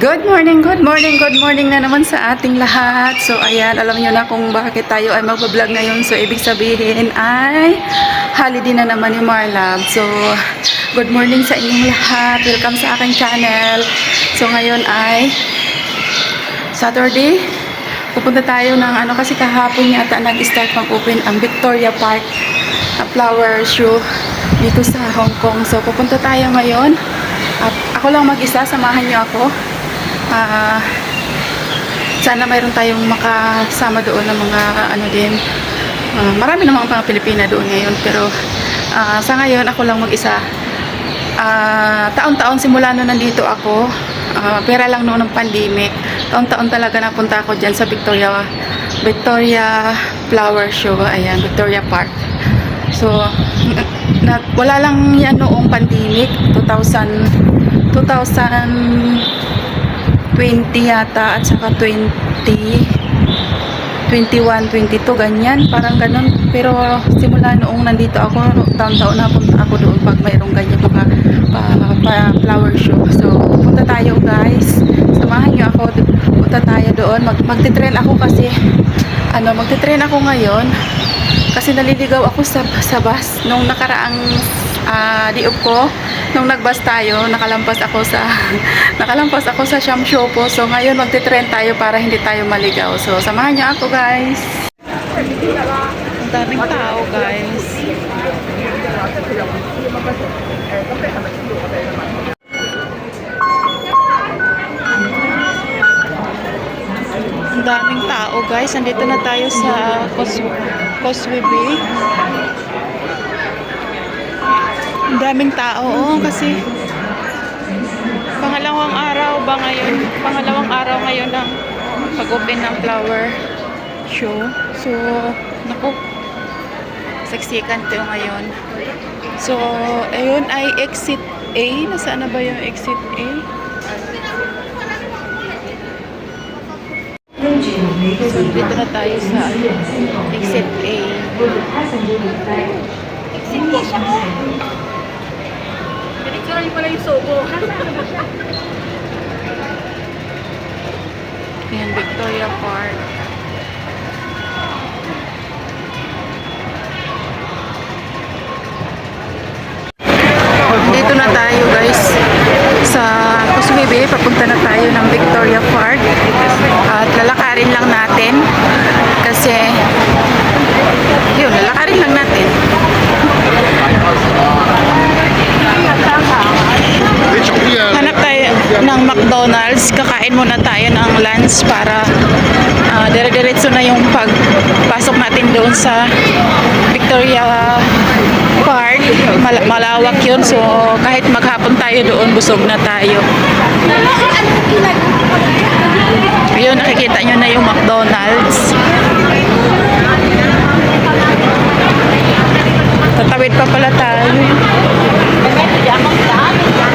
Good morning, good morning, good morning na naman sa ating lahat. So, ayan, alam niyo na kung bakit tayo ay mag-vlog ngayon. So, ibig sabihin ay holiday na naman yung Marlab. So, good morning sa inyong lahat. Welcome sa aking channel. So, ngayon ay Saturday. Pupunta tayo ng ano kasi kahapon yata nag-start mag-open ang Victoria Park na flower show dito sa Hong Kong. So, pupunta tayo ngayon. At ako lang mag-isa, samahan niyo ako. Ah, sana mayroon tayong makasama doon ng mga ano din. Ah, marami namang mga Pilipina doon ngayon pero ah, sa ngayon ako lang mag-isa. Ah, taon-taon simula nung nandito ako, ah, pera lang noon ng pandemic. Taon-taon talaga napunta ako diyan sa Victoria Victoria Flower Show, ayan, Victoria Park. So, na, wala lang yan noong pandemic, 2000 2000 20 yata at saka 20 21, 22 ganyan. Parang ganun. Pero simula noong nandito ako taon-taon na punta ako doon pag mayroong ganyan mga pa, pa flower show. So punta tayo guys. Samahan niyo ako. Punta tayo doon. Mag, magtitrain ako kasi ano magtitrain ako ngayon. Kasi naliligaw ako sa, sa bus nung nakaraang ah, diop ko nung nagbus tayo nakalampas ako sa nakalampas ako sa Sham Show po. So ngayon magte-trend tayo para hindi tayo maligaw. So samahan niyo ako guys. Ang daming tao guys. Ang daming tao guys. Andito na tayo sa Cos Causeway Bay ang daming tao oh, kasi pangalawang araw ba ngayon pangalawang araw ngayon ng pag-open ng flower show. So naku saksikan tayo ngayon. So ayun ay exit A. Nasaan na ba yung exit A? So dito na tayo sa exit A. Exit A siya oh Diretso pala yung sobo. Ayan, Victoria Park. Dito na tayo guys sa Kuswibe. Papunta na tayo ng Victoria Park. At lalakarin lang natin kasi yun, lalakarin lang natin. Hanap tayo ng McDonald's. Kakain muna tayo ng lunch para ah, dire-diretso na yung pagpasok natin doon sa Victoria Park. Mal- malawak yun. So, kahit maghapon tayo doon, busog na tayo. Ayun, nakikita nyo na yung McDonald's. Tatawid pa pala tayo. So,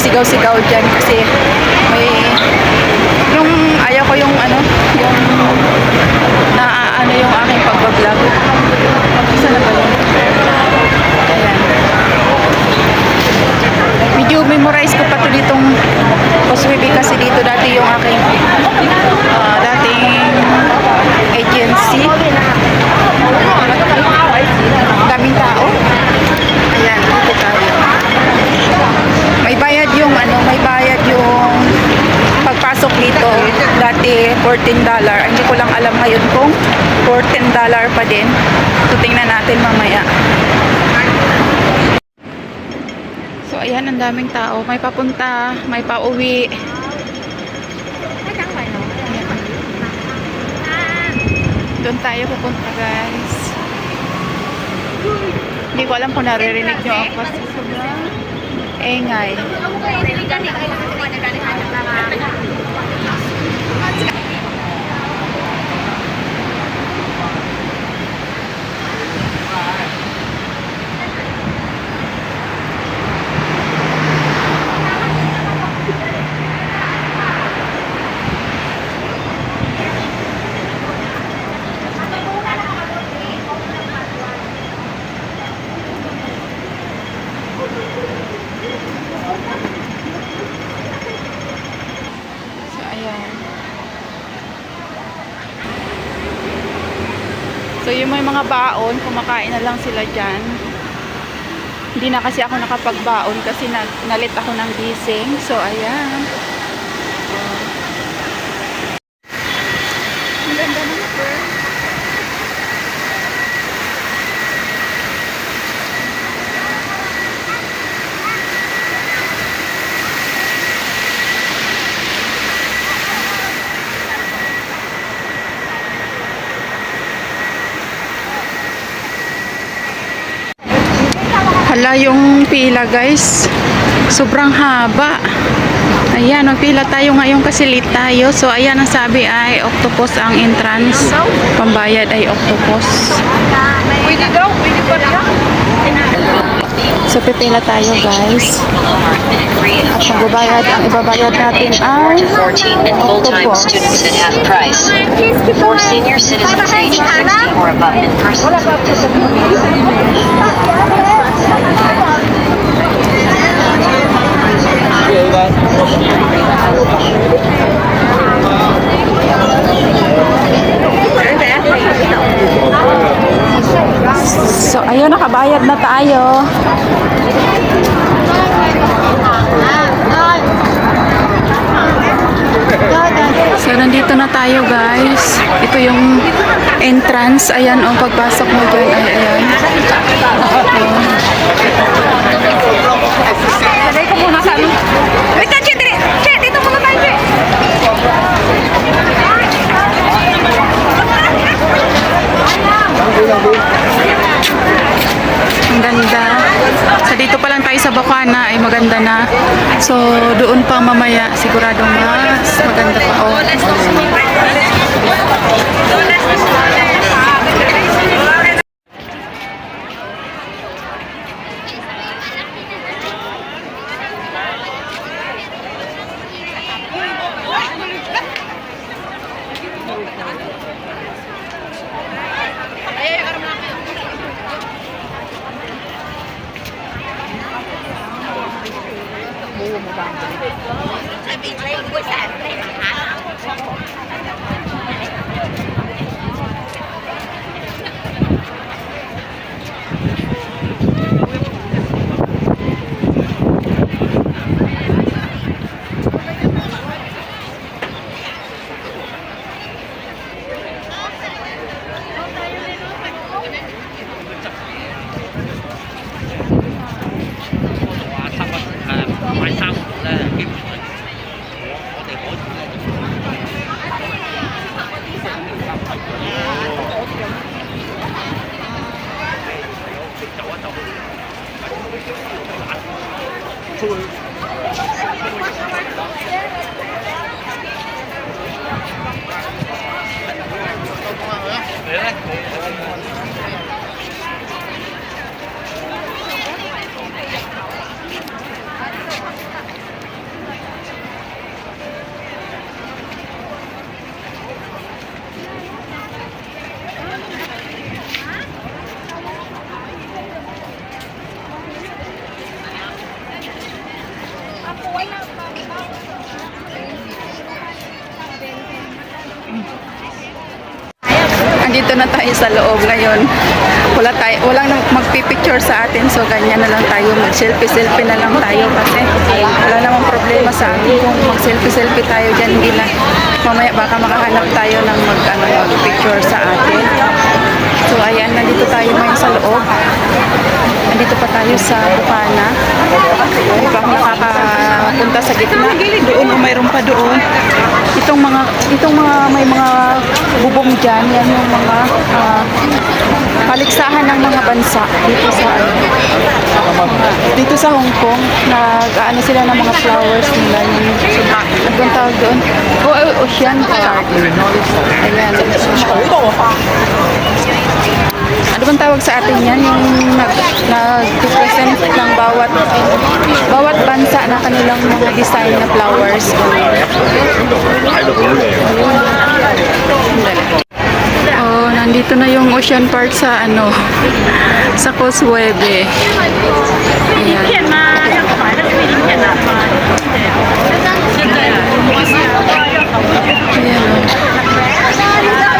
sisigaw-sigaw dyan kasi may yung ayaw ko yung ano yung na ano yung aking pagbablog. Isa na ba yun? Ayan. Medyo memorize ko pa to ditong Coswebe kasi dito dati yung aking uh, $14. Hindi ko lang alam ngayon kung $14 pa din. So tingnan natin mamaya. So ayan, ang daming tao. May papunta, may pauwi. Doon tayo pupunta guys. Hindi ko alam kung naririnig nyo ako kasi sobrang engay ayan. So yung may mga baon, kumakain na lang sila dyan. Hindi na kasi ako nakapagbaon kasi nag, nalit ako ng gising. So ayan. Ang ganda ng bird. Hala yung pila guys. Sobrang haba. Ayan, magpila tayo ngayon kasi late tayo. So ayan ang sabi ay octopus ang entrance. Pambayad ay octopus. Pwede daw, pwede pa rin. So pipila tayo guys. At magbabayad, ang ibabayad natin ay 14 and full-time octopus. For senior citizens age 60 or above and persons So ayun, nakabayad na tayo. So nandito na tayo guys. Ito yung entrance. Ayan, o pagpasok mo dyan. Ay, ayan. Lagay ko muna sa ano. Wait Che. Che, dito muna tayo, Che. Ang ganda. Sa dito pa lang tayo sa Bacana ay maganda na. So doon pa mamaya sigurado mas maganda pa. Oh. Absolutely. tayo sa loob ngayon. Wala tayo, walang magpipicture sa atin. So, ganyan na lang tayo. Mag-selfie-selfie na lang tayo kasi wala namang problema sa atin kung mag-selfie-selfie tayo dyan. Hindi na, mamaya baka makahanap tayo ng mag, ano, mag-picture sa atin. So, ayan, nandito tayo ngayon sa loob. Nandito pa tayo sa Bukana. Hindi pa ako nakakapunta sa gitna. Doon o mayroon pa doon. Itong mga itong mga may mga bubong diyan, yan yung mga ah, paligsahan ng mga bansa dito sa ano, dito sa Hong Kong. Nag-ano sila ng mga flowers nila yung anong tawag doon? Oh, oh, Ocean Park. Ayan. Ano bang tawag sa atin yan? Yung nag, nag-represent ng bawat bawat bansa na kanilang mga design na flowers nandito na yung Ocean Park sa ano, sa Coswebe. Ayan. Ayan.